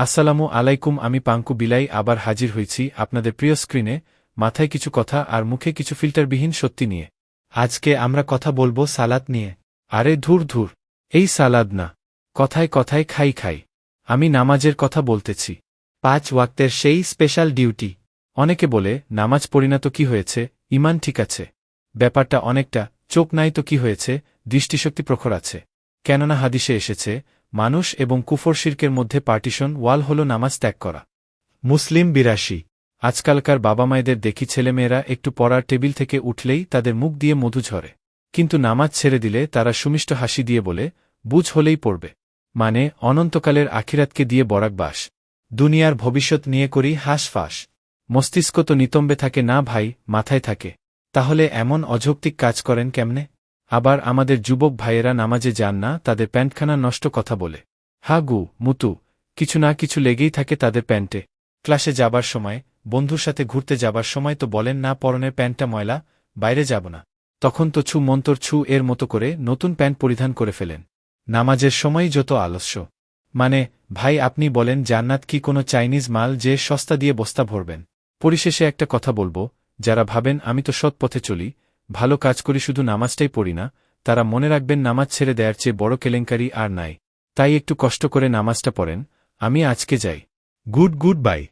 আসসালামু আলাইকুম, আমি পাঙ্কু বিলাই আবার হাজির হয়েছি আপনাদের প্রিয় স্ক্রিনে। মাথায় কিছু কথা আর মুখে কিছু ফিল্টারবিহীন সত্যি নিয়ে। আজকে আমরা কথা বলব সালাদ নিয়ে। আরে ধুর ধুর, এই সালাদ না। কথায় কথায় খাই খাই। আমি নামাজের কথা বলতেছি। পাঁচ ওয়াক্তের সেই স্পেশাল ডিউটি। অনেকে বলে, নামাজ পরিণত কি হয়েছে? ইমান ঠিক আছে। ব্যাপারটা অনেকটা, চোখ নাই তো কি হয়েছে? দৃষ্টিশক্তি প্রখর আছে। কেননা হাদিসে এসেছে, মানুষ এবং কুফর শির্কের মধ্যে পার্টিশন ওয়াল হল নামাজ ত্যাগ করা। মুসলিম বিরাশি। আজকালকার বাবা মায়েদের দেখি ছেলেমেয়েরা একটু পড়ার টেবিল থেকে উঠলেই তাদের মুখ দিয়ে মধু ঝরে। কিন্তু নামাজ ছেড়ে দিলে তারা সুমিষ্ট হাসি দিয়ে বলে, বুঝ হলেই পড়বে। মানে অনন্তকালের আখিরাতকে দিয়ে বরাক বাস। দুনিয়ার ভবিষ্যৎ নিয়ে করি হাস ফাঁস। মস্তিষ্ক তো নিতম্বে থাকে, না ভাই, মাথায় থাকে। তাহলে এমন অযৌক্তিক কাজ করেন কেমনে? আবার আমাদের যুবক ভাইয়েরা নামাজে যান না, তাদের প্যান্টখানা নষ্ট কথা বলে। হা গু, মুতু, কিছু না কিছু লেগেই থাকে তাদের প্যান্টে। ক্লাসে যাবার সময়, বন্ধুর সাথে ঘুরতে যাবার সময় তো বলেন না পরনের প্যান্টটা ময়লা, বাইরে যাব না। তখন তো ছু মন্তর ছু এর মতো করে নতুন প্যান্ট পরিধান করে ফেলেন। নামাজের সময়ই যত আলস্য। মানে ভাই আপনি বলেন জান্নাত কি কোনো চাইনিজ মাল যে সস্তা দিয়ে বস্তা ভরবেন? পরিশেষে একটা কথা বলব, যারা ভাবেন আমি তো সৎ পথে চলি ভালো কাজ করি শুধু নামাজটাই পড়ি না, তারা মনে রাখবেন নামাজ ছেড়ে দেয়ার চেয়ে বড় কেলেঙ্কারি আর নাই। তাই একটু কষ্ট করে নামাজটা পড়েন, আমি আজকে যাই। Good good bye.